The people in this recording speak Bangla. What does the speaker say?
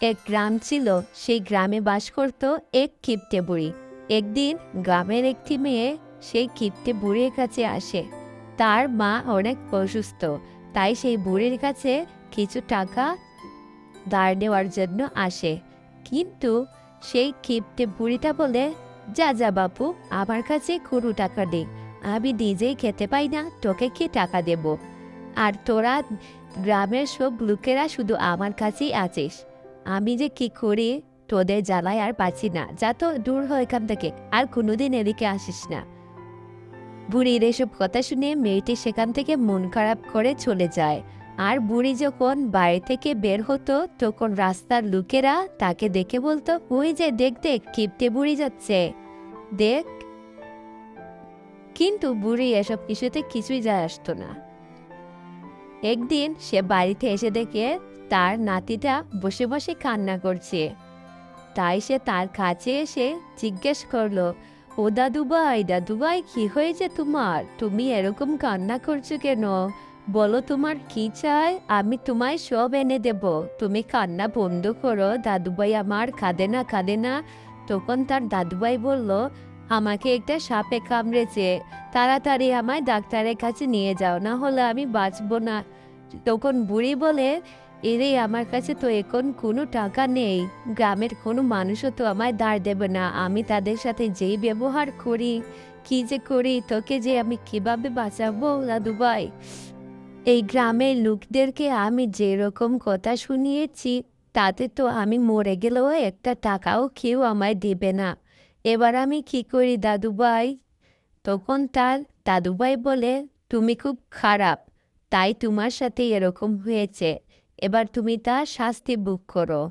এক গ্রাম ছিল, সেই গ্রামে বাস করত এক কিপ্টে বুড়ি। একদিন গ্রামের একটি মেয়ে সেই কিপ্টে বুড়ির কাছে আসে। তার মা অনেক অসুস্থ, তাই সেই বুড়ির কাছে কিছু টাকা ধার নেওয়ার জন্য আসে। কিন্তু সেই কিপ্টে বুড়িটা বলে, যা যা বাপু, আমার কাছে কোনো টাকা নেই, আমি নিজেই খেতে পাই না, তোকে কি টাকা দেব? আর তোরা গ্রামের সব লোকেরা শুধু আমার কাছেই আছিস। আমি যে কি করি, তোদের জ্বালায় আর পাচ্ছি না। যা তো দূর হয় এখান থেকে, আর কোনোদিন এদিকে আসিস না। বুড়ির এসব কথা শুনে মেয়েটি সেখান থেকে মন খারাপ করে চলে যায়। আর বুড়ি যখন বাড়ি থেকে বের হতো, তখন রাস্তার লোকেরা তাকে দেখে বলতো, ওই যে দেখ দেখ, কিপটে বুড়ি যাচ্ছে। দেখ। কিন্তু বুড়ি এসব কিছুতে কিছুই যায় আসতো না। একদিন সে বাড়িতে এসে দেখে তার নাতিটা বসে বসে কান্না করছে। তাই সে তার কাছে এসে জিজ্ঞেস করল, ও দাদুভাই দাদুভাই, কি হয়েছে তোমার? তুমি এরকম কান্না করছ কেন? বলো তোমার কি চাই? আমি তোমায় সব এনে দেব। তুমি কান্না বন্ধ করো। দাদুভাই আমার কাঁদে না কাঁদে না। তখন তার দাদুভাই বলল, আমাকে একটা সাপে কামড়েছে। তাড়াতাড়ি আমায় ডাক্তারের কাছে নিয়ে যাও, না হলে আমি বাঁচবো না। তখন বুড়ি বলে এরে আমার কাছে তো এখন কোনো টাকা নেই। গ্রামের কোনো মানুষও তো আমায় দাঁড় দেবে না। আমি তাদের সাথে যেই ব্যবহার করি, কি যে করি, তোকে যে আমি কীভাবে বাঁচাবো দাদুভাই এই গ্রামের লোকদেরকে আমি যেরকম কথা শুনিয়েছি, তাতে তো আমি মরে গেলেও একটা টাকাও কেউ আমায় দেবে না। এবার আমি কি করি দাদুভাই তখন তার দাদুভাই বলে, তুমি খুব খারাপ। তাই তোমার সাথে এরকম হয়েছে। এবার তুমি তা শাস্তি বুক করো।